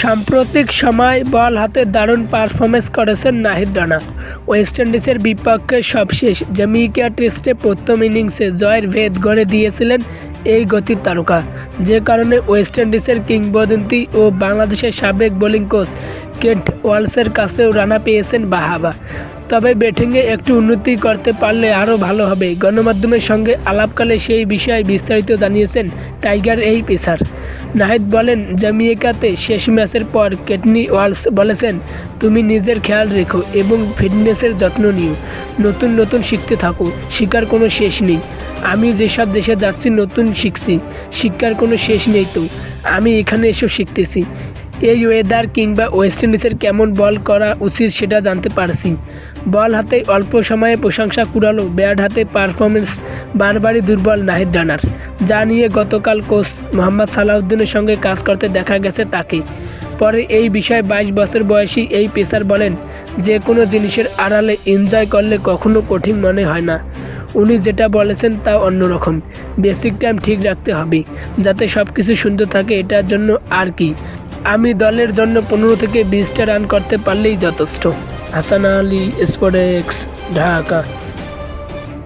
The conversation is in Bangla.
সাম্প্রতিক সময় বল হাতে দারুণ পারফরমেন্স করেছেন নাহিদ রানা। ওয়েস্ট ইন্ডিজের বিপক্ষে সবশেষ জ্যামিকা টেস্টে প্রথম ইনিংসে জয়ের ভেদ গড়ে দিয়েছিলেন এই গতির তারকা। যে কারণে ওয়েস্ট ইন্ডিজের কিংবদন্তি ও বাংলাদেশের সাবেক বোলিং কোচ কেন্ট ওয়ালসের কাছেও রানা পেয়েছেন বাহাবা। তবে ব্যাটিংয়ে একটু উন্নতি করতে পারলে আরও ভালো হবে। গণমাধ্যমের সঙ্গে আলাপকালে সেই বিষয়ে বিস্তারিত জানিয়েছেন টাইগার এই পেসার নাহিদ বলেন, জামিয়েকাতে শেষ ম্যাচের পর কেটনি ওয়ালস বলেছেন, তুমি নিজের খেয়াল রেখো এবং ফিটনেসের যত্ন নিও। নতুন নতুন শিখতে থাকো, শিকার কোনো শেষ নেই। আমি যেসব দেশে যাচ্ছি, নতুন শিখছি শিক্ষার কোনো শেষ নেই তো। আমি এখানে এসেও শিখতেছি। এই ওয়েদার কিংবা ওয়েস্ট ইন্ডিজের কেমন বল করা উচিত সেটা জানতে পারছি। বল হাতে অল্প সময়ে প্রশংসা কুড়ালো, ব্যাট হাতে পারফরমেন্স বারবারই দুর্বল নাহিদ রানার। যা নিয়ে গতকাল কোচ মোহাম্মদ সালাউদ্দিনের সঙ্গে কাজ করতে দেখা গেছে তাকে। পরে এই বিষয়ে বাইশ বছর বয়সী এই পেসার বলেন, যে কোনো জিনিসের আড়ালে এনজয় করলে কখনো কঠিন মনে হয় না। উনি যেটা বলেছেন তা অন্যরকম। বেসিক টাইম ঠিক রাখতে হবে, যাতে সব কিছু সুন্দর থাকে, এটার জন্য আর কি। আমি দলের জন্য পনেরো থেকে বিশটা রান করতে পারলেই যথেষ্ট। হাসান আলী স্পোর্টেক্স ঢাকা